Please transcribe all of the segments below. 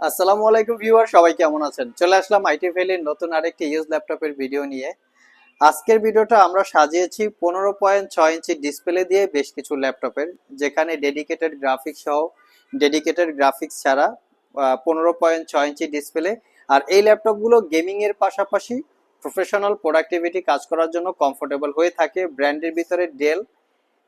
আসসালামু আলাইকুম ভিউয়ার, সবাই কেমন আছেন? চলে আসলাম আইটি ভ্যালির নতুন আরেকটি ইউজ ল্যাপটপের ভিডিও নিয়ে। আজকের ভিডিওটা আমরা সাজিয়েছি পনেরো পয়েন্ট ছয় ইঞ্চি ডিসপ্লে দিয়ে বেশ কিছু ল্যাপটপের, যেখানে ডেডিকেটেড গ্রাফিক্স সহ, ডেডিকেটেড গ্রাফিক্স ছাড়া পনেরো পয়েন্ট ছয় ইঞ্চি ডিসপ্লে। আর এই ল্যাপটপগুলো গেমিংয়ের পাশাপাশি প্রফেশনাল প্রোডাক্টিভিটি কাজ করার জন্য কমফোর্টেবল হয়ে থাকে। ব্র্যান্ডের ভিতরে ডেল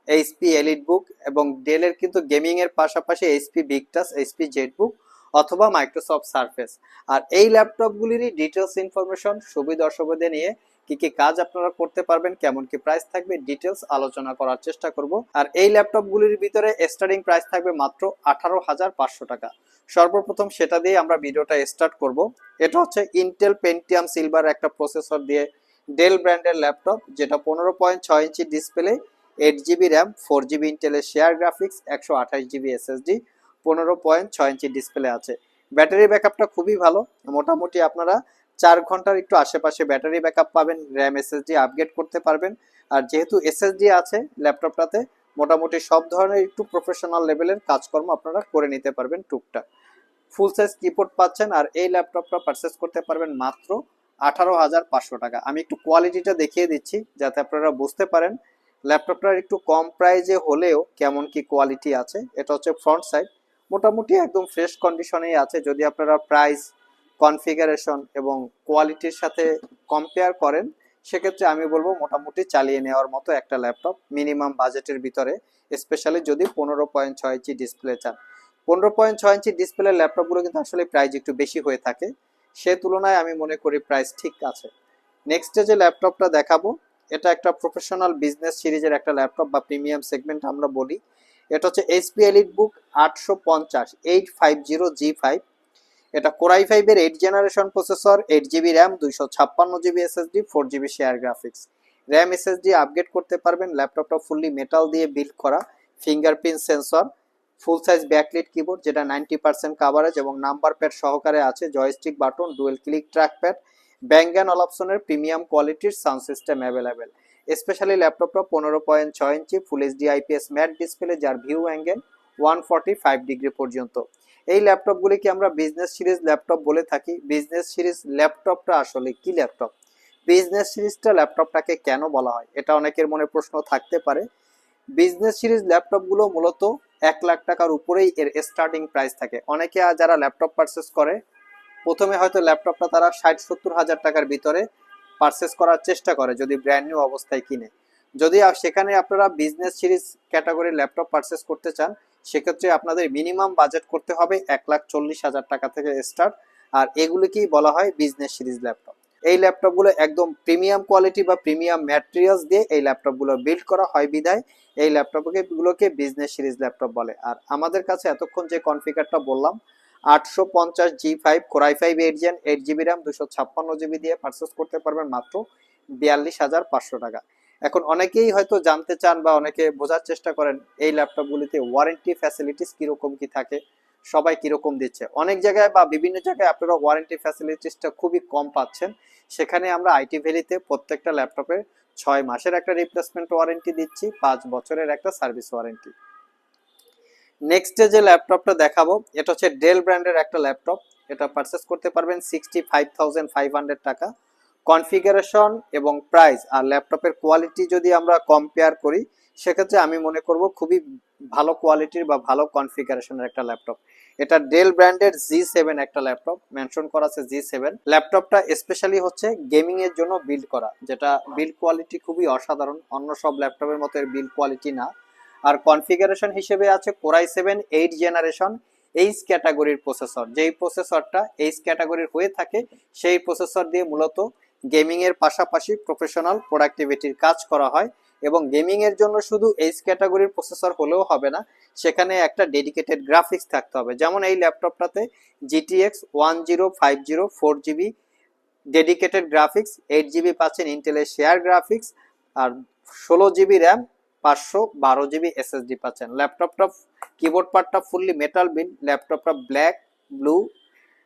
এইচপি এলিট বুক এবং ডেলের কিন্তু গেমিংয়ের পাশাপাশি এইচপি ভিক্টাস এইচপি জেট বুক অথবা মাইক্রোসফট সার্ফেস আর এই ল্যাপটপগুলিরই ডিটেলস ইনফরমেশন সুবিধা অসুবিধা নিয়ে কি কি কাজ আপনারা করতে পারবেন, কেমন কি প্রাইস থাকবে ডিটেলস আলোচনা করার চেষ্টা করব। আর এই ল্যাপটপগুলির ভিতরে স্টার্টিং প্রাইস থাকবে মাত্র আঠারো হাজার পাঁচশো টাকা। সর্বপ্রথম সেটা দিয়ে আমরা ভিডিওটা স্টার্ট করব। এটা হচ্ছে ইন্টেল পেন্টিয়াম সিলভার একটা প্রসেসর দিয়ে ডেল ব্র্যান্ডের ল্যাপটপ, যেটা পনেরো পয়েন্ট ছয় inch display eight GB RAM four GB ইন্টেলের শেয়ার গ্রাফিক্স একশো আঠাশ জিবি এসএসডি পনেরো পয়েন্ট ছয় ইঞ্চি ডিসপ্লে আছে। ব্যাটারি ব্যাকআপটা খুবই ভালো। মোটামুটি আপনারা চার ঘণ্টার একটু আশেপাশে ব্যাটারি ব্যাকআপ পাবেন র্যাম এসএসডি আপগ্রেড করতে পারবেন। আর যেহেতু এসএসডি আছে ল্যাপটপটাতে মোটামুটি সব ধরনের একটু প্রফেশনাল লেভেলের কাজকর্ম আপনারা করে নিতে পারবেন টুকটাক। ফুল সাইজ কিবোর্ড পাচ্ছেন আর এই ল্যাপটপটা পারচেস করতে পারবেন মাত্র আঠারো হাজার পাঁচশো টাকা। আমি একটু কোয়ালিটিটা দেখিয়ে দিচ্ছি, যাতে আপনারা বুঝতে পারেন। ল্যাপটপটার একটু কম প্রাইজে হলেও কেমন কি কোয়ালিটি আছে, এটা হচ্ছে ফ্রন্ট সাইড মোটামুটি একদম ফ্রেশ কন্ডিশনেই আছে। যদি আপনারা প্রাইস কনফিগারেশন এবং কোয়ালিটির সাথে কম্পেয়ার করেন, সেক্ষেত্রে আমি বলব মোটামুটি চালিয়ে নেওয়ার মতো একটা ল্যাপটপ মিনিমাম বাজেটের ভিতরে স্পেশালি যদি পনেরো পয়েন্ট ছয় ইঞ্চি ডিসপ্লে চান। পনেরো পয়েন্ট ছয় ইঞ্চি ডিসপ্লে ল্যাপটপগুলো কিন্তু আসলে প্রাইস একটু বেশি হয়ে থাকে। সে তুলনায় আমি মনে করি প্রাইস ঠিক আছে। নেক্সট যে ল্যাপটপটা দেখাবো, এটা একটা প্রফেশনাল বিজনেস সিরিজের একটা ল্যাপটপ বা প্রিমিয়াম সেগমেন্ট আমরা বলি। এটা হচ্ছে এইচপি এলিট বুক আটশো পঞ্চাশ eight five zero G five এটা কোরাই ফাইভের eight generation processor eight GB RAM দুইশো ছাপ্পান্ন GB SSD four GB share graphics RAM SSD upgrade করতে পারবেন ল্যাপটপটা ফুললি মেটাল দিয়ে বিল্ড করা fingerprint sensor full size backlit keyboard যেটা নাইনটি পার্সেন্ট কাভারেজ এবং নাম্বার প্যাড সহকারে আছে joystick button dual click track pad Bang and all অপশনের প্রিমিয়াম কোয়ালিটির সাউন্ড সিস্টেম অ্যাভেলেবেল স্পেশালি ল্যাপটপটা পনেরো পয়েন্ট ছয় inch full HD IPS matte display যার view angle one forty five degree পর্যন্ত। এই ল্যাপটপগুলিকে আমরা বিজনেস সিরিজ ল্যাপটপ বলে থাকি। বিজনেস সিরিজ ল্যাপটপটা আসলে কি ল্যাপটপ বিজনেস সিরিজটা ল্যাপটপটাকে কেন বলা হয়? এটা অনেকের মনে প্রশ্ন থাকতে পারে। বিজনেস সিরিজ ল্যাপটপগুলো মূলত এক লাখ টাকার উপরেই এর স্টার্টিং প্রাইস থাকে। অনেকে যারা ল্যাপটপ পারচেস করে, প্রথমে হয়তো ল্যাপটপটা তারা ষাট সত্তর হাজার টাকার ভিতরে পারচেস করার চেষ্টা করে যদি ব্র্যান্ড নিউ অবস্থায় কিনে। যদি সেখানে আপনারা বিজনেস সিরিজ ক্যাটাগরির ল্যাপটপ পারচেস করতে চান, সেক্ষেত্রে আপনাদের মিনিমাম বাজেট করতে হবে এক লাখ চল্লিশ হাজার টাকা থেকে স্টার্ট আর এগুলিকেই বলা হয় বিজনেস সিরিজ ল্যাপটপ এই ল্যাপটপগুলো একদম প্রিমিয়াম কোয়ালিটি বা প্রিমিয়াম ম্যাটেরিয়ালস দিয়ে এই ল্যাপটপগুলো বিল্ড করা হয় বিধায় এই ল্যাপটপকে গুলোকে বিজনেস সিরিজ ল্যাপটপ বলে। আর আমাদের কাছে এতক্ষণ যে কনফিগারটা বললাম আটশো পঞ্চাশ G five core i five eight gen eight GB RAM দুশো ছাপ্পান্ন জিবি দিয়ে পারচেস করতে পারবেন মাত্র বিয়াল্লিশ হাজার পাঁচশো টাকা। এখন অনেকেই হয়তো জানতে চান বা অনেকে বোঝার চেষ্টা করেন, এই ল্যাপটপগুলিতে ওয়ারেন্টি ফ্যাসিলিটিস কীরকম কি থাকে, সবাই কীরকম দিচ্ছে। অনেক জায়গায় বা বিভিন্ন জায়গায় আপনারা ওয়ারেন্টি ফ্যাসিলিটিসটা খুবই কম পাচ্ছেন। সেখানে আমরা আইটি ভ্যালিতে প্রত্যেকটা ল্যাপটপে ছয় মাসের একটা রিপ্লেসমেন্ট ওয়ারেন্টি দিচ্ছি, পাঁচ বছরের একটা সার্ভিস ওয়ারেন্টি নেক্সটে যে ল্যাপটপটা দেখাবো, এটা হচ্ছে ডেল ব্র্যান্ডের একটা ল্যাপটপ। এটা পারচেস করতে পারবেন সিক্সটি ফাইভ ফাইভ হান্ড্রেড টাকা। কনফিগারেশন এবং প্রাইস আর ল্যাপটপের কোয়ালিটি যদি আমরা কম্পেয়ার করি, সেক্ষেত্রে আমি মনে করব খুবই ভালো কোয়ালিটির বা ভালো কনফিগারেশনের একটা ল্যাপটপ। এটা ডেল ব্র্যান্ডের জি সেভেন একটা ল্যাপটপ মেনশন করা আছে জি সেভেন ল্যাপটপটা স্পেশালি হচ্ছে গেমিং এর জন্য বিল্ড করা, যেটা বিল্ড কোয়ালিটি খুবই অসাধারণ। অন্য সব ল্যাপটপের মতো এর বিল্ড কোয়ালিটি না। আর কনফিগারেশন হিসেবে আছে core i seven, eight generation, H ক্যাটাগরির প্রসেসর। যেই প্রসেসরটা এইচ ক্যাটাগরির হয়ে থাকে, সেই প্রসেসর দিয়ে মূলত গেমিং এর পাশাপাশি প্রফেশনাল প্রোডাক্টিভিটির কাজ করা হয় এবং গেমিং এর জন্য শুধু এইচ ক্যাটাগরির প্রসেসর হলেও হবে না, সেখানে একটা ডেডিকেটেড গ্রাফিক্স থাকতে হবে। যেমন এই ল্যাপটপটাতে GTX one zero five zero four GB dedicated graphics, eight GB পাচ্ছেন ইন্টেলের শেয়ার গ্রাফিক্স, আর ষোলো জিবি র্যাম পাঁচশো বারো জিবি এসএসডি পাচ্ছেন। ল্যাপটপটা কিবোর্ড পার্টটা ফুললি মেটাল বিল ল্যাপটপটা ব্ল্যাক ব্লু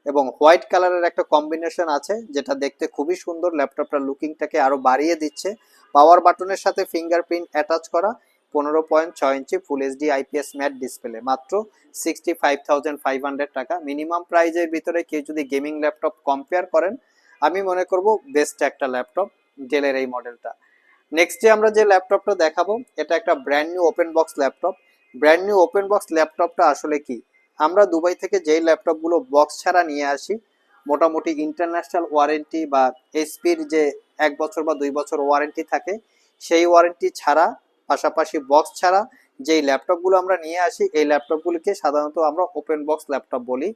এবং হোয়াইট কালারের একটা কম্বিনেশন আছে, যেটা দেখতে খুবই সুন্দর। ল্যাপটপটার লুকিংটাকে আরও বাড়িয়ে দিচ্ছে। পাওয়ার বাটনের সাথে ফিঙ্গারপ্রিন্ট অ্যাটাচ করা, পনেরো পয়েন্ট ছয় ইঞ্চি full HD IPS matte display মাত্র sixty five thousand five hundred টাকা মিনিমাম প্রাইজের ভিতরে কেউ যদি গেমিং ল্যাপটপ কম্পেয়ার করেন, আমি মনে করব বেস্ট একটা ল্যাপটপ ডেলের এই মডেলটা নেক্সটে আমরা যে ল্যাপটপটা দেখাবো, এটা একটা brand new open box laptop brand new open box ল্যাপটপটা আসলে কি? আমরা দুবাই থেকে যেই ল্যাপটপগুলো বক্স ছাড়া নিয়ে আসি, মোটামুটি ইন্টারন্যাশনাল ওয়ারেন্টি বা এসপির যে এক বছর বা দুই বছর ওয়ারেন্টি থাকে, সেই ওয়ারেন্টি ছাড়া, পাশাপাশি বক্স ছাড়া যেই ল্যাপটপগুলো আমরা নিয়ে আসি, এই ল্যাপটপগুলিকে সাধারণত আমরা ওপেন বক্স ল্যাপটপ বলি।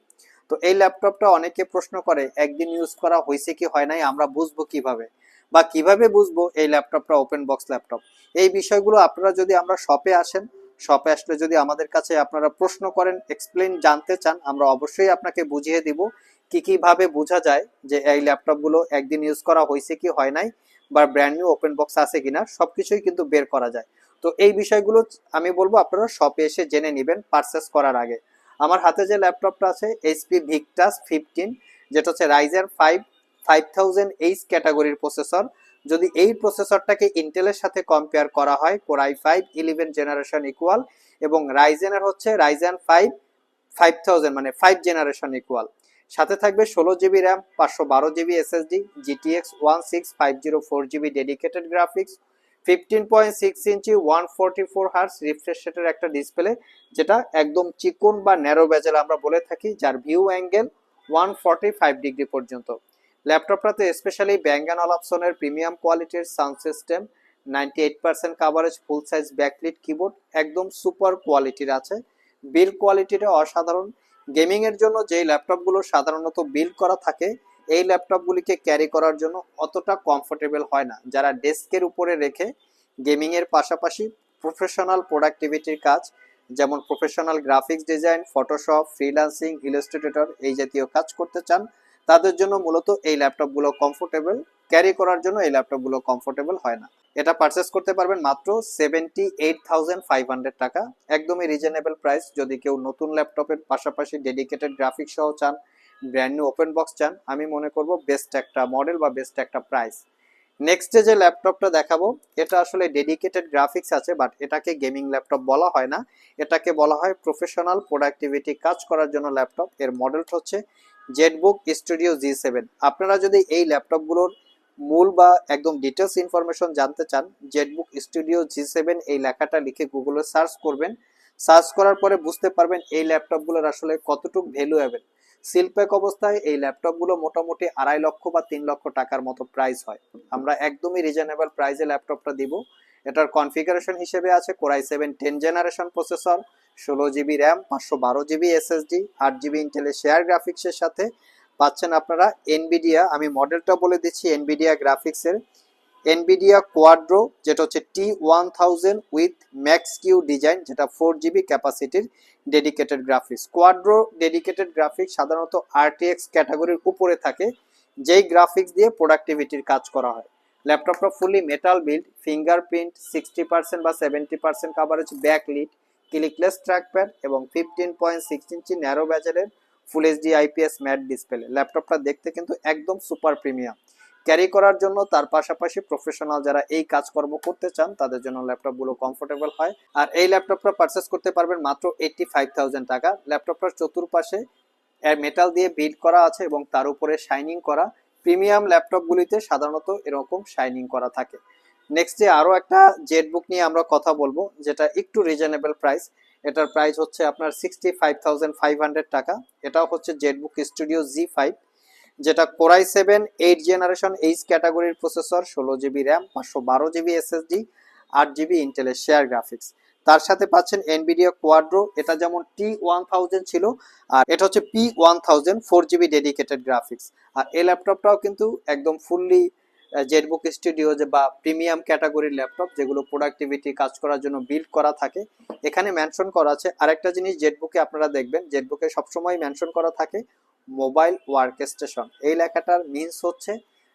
তো এই ল্যাপটপটা অনেকে প্রশ্ন করে, একদিন ইউজ করা হয়েছে কি, হয় নাই? আমরা বুঝব কীভাবে? বা কীভাবে বুঝব এই ল্যাপটপটা ওপেন বক্স ল্যাপটপ? এই বিষয়গুলো আপনারা যদি আমরা শপে আসেন শপে আসলে যদি আমাদের কাছে আপনারা প্রশ্ন করেন এক্সপ্লেন জানতে চান, আমরা অবশ্যই আপনাকে বুঝিয়ে দিব কি কীভাবে বোঝা যায় যে এই ল্যাপটপগুলো একদিন ইউজ করা হয়েছে কি হয় নাই বা ব্র্যান্ড নিউ ওপেন বক্স আছে কিনা, সবকিছুই কিন্তু বের করা যায়। তো এই বিষয়গুলো আমি বলব, আপনারা শপে এসে জেনে নেবেন পারচেস করার আগে। আমার হাতে যে ল্যাপটপটা আছে এইচপি ভিক্টাস ফিফটিন যেটা হচ্ছে Ryzen five five thousand H ক্যাটাগরির প্রসেসর যদি এই প্রসেসরটাকে ইন্টেলের সাথে কম্পেয়ার করা হয় core i five eleven generation equal এবং রাইজেনের হচ্ছে রাইজেন ফাইভ ফাইভ থাউজেন্ড মানে ফাইভ জেনারেশন ইকুয়াল সাথে থাকবে ষোলো জিবি র্যাম পাঁচশো বারো GB SSD GTX one six five zero four GB dedicated graphics fifteen point six inch one forty four refresh রেটের একটা ডিসপ্লে যেটা একদম চিকন বা ন্যারো বেজেল আমরা বলে থাকি, যার view angle one forty five degree পর্যন্ত। ল্যাপটপটাতে স্পেশালি ব্যাঙ্গান অলাপসনের প্রিমিয়াম কোয়ালিটির sound system ninety eight percent coverage full size backlit keyboard একদম সুপার কোয়ালিটির আছে। বিল কোয়ালিটিটা অসাধারণ। গেমিং এর জন্য যেই ল্যাপটপগুলো সাধারণত বিল করা থাকে, এই ল্যাপটপগুলিকে ক্যারি করার জন্য অতটা কমফোর্টেবল হয় না। যারা ডেস্কের উপরে রেখে গেমিং এর পাশাপাশি প্রফেশনাল প্রোডাক্টিভিটির কাজ, যেমন professional graphics design Photoshop freelancing Illustrator এই জাতীয় কাজ করতে চান তাদের জন্য মূলত এই ল্যাপটপগুলো কমফোর্টেবল ক্যারি করার জন্য এই ল্যাপটপগুলো কমফোর্টেবল হয় না। এটা পারচেস করতে পারবেন মাত্র seventy eight thousand five hundred টাকা। একদমই রিজনেবল প্রাইস যদি কেউ নতুন ল্যাপটপের পাশাপাশি ডেডিকেটেড গ্রাফিক্স সহ চান ব্র্যান্ড নিউ ওপেন বক্স চান, আমি মনে করব বেস্ট একটা মডেল বা বেস্ট একটা প্রাইস নেক্সটে যে ল্যাপটপটা দেখাবো, এটা আসলে ডেডিকেটেড গ্রাফিক্স আছে বাট এটাকে গেমিং ল্যাপটপ বলা হয় না। এটাকে বলা হয় প্রফেশনাল প্রোডাক্টিভিটি কাজ করার জন্য ল্যাপটপ। এর মডেলটা হচ্ছে জেটবুক স্টুডিও জি সেভেন আপনারা যদি এই ল্যাপটপগুলোর মূল বা একদম ডিটেলস ইনফরমেশন জানতে চান জেটবুক স্টুডিও জি সেভেন এই লেখাটা লিখে গুগলে সার্চ করবেন। সার্চ করার পরে বুঝতে পারবেন এই ল্যাপটপগুলোর আসলে কতটুকু ভ্যালু ভ্যালুয়েবল সিলপ্যাক অবস্থায় এই ল্যাপটপগুলো মোটামুটি আড়াই লক্ষ বা তিন লক্ষ টাকার মতো প্রাইস হয়। আমরা একদমই রিজনেবল প্রাইসে ল্যাপটপটা দিব। এটার কনফিগারেশন হিসেবে আছে core i seven ten generation processor ষোলো জিবি র্যাম পাঁচশো বারো জিবি এসএসডি আট জিবি ইন্টেলের শেয়ার গ্রাফিক্সের সাথে পাচ্ছেন আপনারা এনবিডিয়া আমি মডেলটা বলে দিচ্ছি এনবিডিয়া গ্রাফিক্সের এনবিডিয়া কোয়াড্রো যেটা হচ্ছে T one thousand with Max Q design যেটা four GB ক্যাপাসিটির dedicated graphics Quadro dedicated graphics সাধারণত আরটিএক্স ক্যাটাগরির উপরে থাকে, যেই গ্রাফিক্স দিয়ে প্রোডাক্টিভিটির কাজ করা হয়। ল্যাপটপটা fully metal build fingerprint sixty percent বা seventy percent coverage backlit clickless trackpad এবং fifteen point six inch narrow ব্যাজেলের full HD IPS matte display ল্যাপটপটা দেখতে কিন্তু একদম সুপার প্রিমিয়াম ক্যারি করার জন্য তার পাশাপাশি প্রফেশনাল যারা এই কাজকর্ম করতে চান, তাদের জন্য ল্যাপটপগুলো কমফোর্টেবল হয়। আর এই ল্যাপটপটা পারচেস করতে পারবেন মাত্র এইটটি ফাইভ থাউজেন্ড টাকা। ল্যাপটপটার চতুর্পাশে মেটাল দিয়ে বিল্ড করা আছে এবং তার উপরে শাইনিং করা প্রিমিয়াম ল্যাপটপগুলিতে সাধারণত এরকম শাইনিং করা থাকে। নেক্সট যে আরও একটা জেট বুক নিয়ে আমরা কথা বলব, যেটা একটু রিজনেবল প্রাইস এটার প্রাইস হচ্ছে আপনার sixty five thousand five hundred টাকা। এটাও হচ্ছে জেটবুক স্টুডিও জি ফাইভ যেটা core i seven eight generation H ক্যাটাগরির প্রসেসর ষোলো জিবি র্যাম পাঁচশো বারো জিবি এসএসডি আট জিবি ইন্টেলের শেয়ার গ্রাফিক্স তার সাথে পাচ্ছেন এনবিডিয়া কোয়াড্রো এটা যেমন টি ওয়ান থাউজেন্ড ছিল, আর এটা হচ্ছে P one thousand four GB dedicated graphics আর এই ল্যাপটপটাও কিন্তু একদম ফুললি জেটবুক স্টুডিও যে বা প্রিমিয়াম ক্যাটাগরির ল্যাপটপ যেগুলো প্রোডাক্টিভিটি কাজ করার জন্য বিল্ড করা থাকে। এখানে মেনশন করা আছে আরেকটা জিনিস জেটবুকে আপনারা দেখবেন। জেটবুকে সবসময় মেনশন করা থাকে মোবাইল ওয়ার্ক স্টেশন এই লেখাটার মিনস হচ্ছে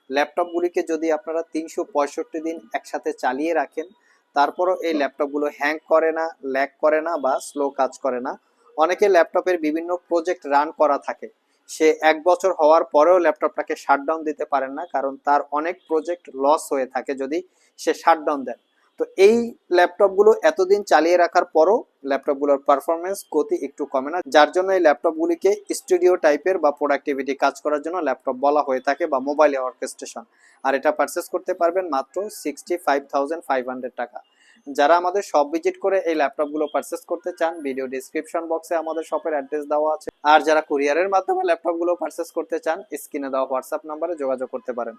ল্যাপটপগুলিকে যদি আপনারা তিনশো পঁয়ষট্টি দিন একসাথে চালিয়ে রাখেন তারপরও এই ল্যাপটপগুলো হ্যাং করে না ল্যাক করে না বা স্লো কাজ করে না। অনেকে ল্যাপটপের বিভিন্ন প্রজেক্ট রান করা থাকে। সে এক বছর হওয়ার পরেও ল্যাপটপটাকে শাটডাউন দিতে পারেন না, কারণ তার অনেক প্রজেক্ট লস হয়ে থাকে যদি সে শাটডাউন দেন। তো এই ল্যাপটপগুলো এতদিন চালিয়ে রাখার পরও ল্যাপটপগুলোর পারফরমেন্স গতি একটু কমে না। যার জন্য এই ল্যাপটপগুলিকে স্টুডিও টাইপের বা প্রোডাক্টিভিটি কাজ করার জন্য ল্যাপটপ বলা হয়ে থাকে বা মোবাইলে অর্কেস্ট্রেশন আর এটা পারচেস করতে পারবেন মাত্র sixty five thousand five hundred টাকা। যারা আমাদের শপ ভিজিট করে এই ল্যাপটপগুলো পারচেস করতে চান ভিডিও ডিসক্রিপশন বক্সে আমাদের শপের অ্যাড্রেস দেওয়া আছে। আর যারা কুরিয়ারের মাধ্যমে ল্যাপটপগুলো পারচেস করতে চান স্ক্রিনে দেওয়া হোয়াটসঅ্যাপ নাম্বারে যোগাযোগ করতে পারেন।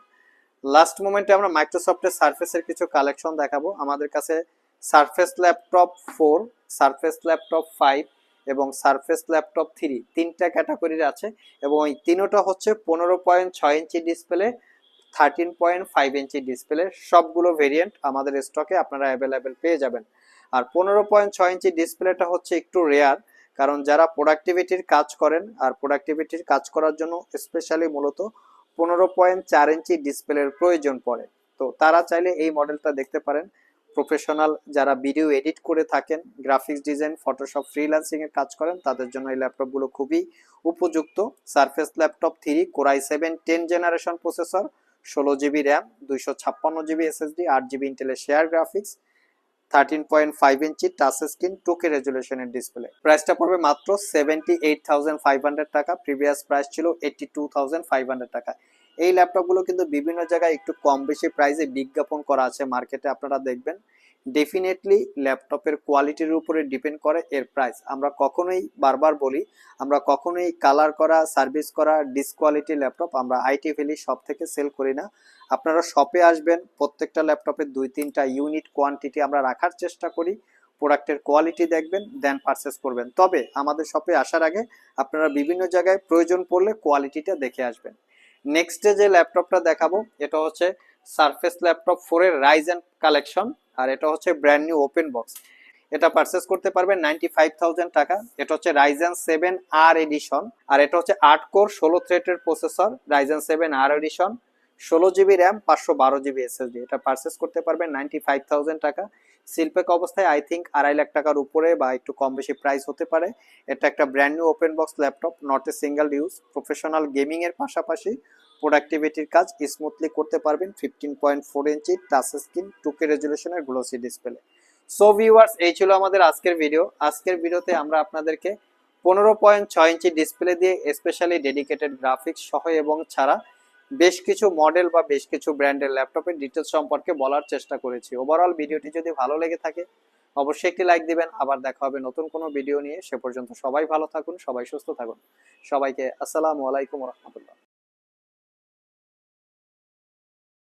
লাস্ট মোমেন্টে আমরা মাইক্রোসফটের সার্ফেসের কিছু কালেকশন দেখাবো। আমাদের কাছে Surface laptop four Surface laptop five এবং সারফেস ল্যাপটপ থ্রি তিনটা ক্যাটাগরির আছে এবং এই তিনোটা হচ্ছে পনেরো পয়েন্ট ছয় inch display thirteen point five inch display সবগুলো ভেরিয়েন্ট আমাদের স্টকে আপনারা অ্যাভেলেবেল পেয়ে যাবেন। আর পনেরো পয়েন্ট ছয় ইঞ্চি ডিসপ্লেটা হচ্ছে একটু রেয়ার কারণ যারা প্রোডাক্টিভিটির কাজ করেন আর প্রোডাক্টিভিটির কাজ করার জন্য স্পেশালি মূলত পনেরো পয়েন্ট চার ইঞ্চি ডিসপ্লের প্রয়োজন পড়ে। তো তারা চাইলে এই মডেলটা দেখতে পারেন। প্রফেশনাল যারা ভিডিও এডিট করে থাকেন, গ্রাফিক্স ডিজাইন ফটোশপ ফ্রিল্যান্সিং এর কাজ করেন, তাদের জন্য এই ল্যাপটপগুলো খুবই উপযুক্ত। Surface laptop three core i seven ten generation processor ষোলো জিবি র্যাম দুইশো ছাপ্পান্ন জিবি এসএসডি আট জিবি ইন্টেলের share graphics thirteen point five inch touch screen two K রেজুলেশনের display প্রাইসটা পড়বে মাত্র seventy eight thousand five hundred টাকা প্রিভিয়াস প্রাইস ছিল eighty two thousand five hundred টাকা। এই ল্যাপটপগুলো কিন্তু বিভিন্ন জায়গায় একটু কম বেশি প্রাইসে বিজ্ঞাপন করা আছে মার্কেটে আপনারা দেখবেন। ডেফিনেটলি ল্যাপটপের কোয়ালিটির উপরে ডিপেন্ড করে এর প্রাইস আমরা কখনোই, বারবার বলি, আমরা কখনোই কালার করা সার্ভিস করা ডিসকোয়ালিটি ল্যাপটপ আমরা আইটি ভ্যালি শপ থেকে সেল করি না। আপনারা শপে আসবেন, প্রত্যেকটা ল্যাপটপের দুই, তিনটা ইউনিট কোয়ান্টিটি আমরা রাখার চেষ্টা করি প্রোডাক্টের কোয়ালিটি দেখবেন দেন পারচেস করবেন। তবে আমাদের শপে আসার আগে আপনারা বিভিন্ন জায়গায় প্রয়োজন পড়লে কোয়ালিটিটা দেখে আসবেন। নেক্সটে যে ল্যাপটপটা দেখাবো, এটা হচ্ছে সারফেস ল্যাপটপ ফোরের রাইজেন কালেকশন আর এটা হচ্ছে ব্র্যান্ড নিউ ওপেন বক্স এটা পারচেস করতে পারবেন নাইনটি ফাইভ থাউজেন্ড টাকা। এটা হচ্ছে রাইজেন সেভেন আর এডিশন আর এটা হচ্ছে আট কোর ষোলো থ্রেটের processor Ryzen seven R edition ষোলো জিবি র্যাম পাঁচশো বারো জিবি এসএসডি এটা পারচেস করতে পারবেন নাইনটি ফাইভ থাউজেন্ড টাকা শিল্পেক অবস্থায় আই থিঙ্ক আড়াই লাখ টাকার উপরে বা একটু কম বেশি প্রাইস হতে পারে। এটা একটা brand new open box laptop not a single use professional gaming এর পাশাপাশি। প্রোডাক্টিভিটির কাজ স্মুথলি করতে পারবেন fifteen point four inch touch screen two K রেজুলেশনের glossy display so viewers এই ছিল আমাদের আজকের ভিডিও আজকের ভিডিওতে আমরা আপনাদেরকে পনেরো পয়েন্ট ছয় ইঞ্চি ডিসপ্লে দিয়ে স্পেশালি ডেডিকেটেড গ্রাফিক্স সহ এবং ছাড়া বেশ কিছু মডেল বা বেশ কিছু ব্র্যান্ডের ল্যাপটপের ডিটেলস সম্পর্কে বলার চেষ্টা করেছি। ওভারঅল ভিডিওটি যদি ভালো লেগে থাকে, অবশ্যই একটি লাইক দিবেন। আবার দেখা হবে নতুন কোনো ভিডিও নিয়ে। সে পর্যন্ত সবাই ভালো থাকুন, সবাই সুস্থ থাকুন। সবাইকে আসসালামু আলাইকুম রহমতুল্লাহ।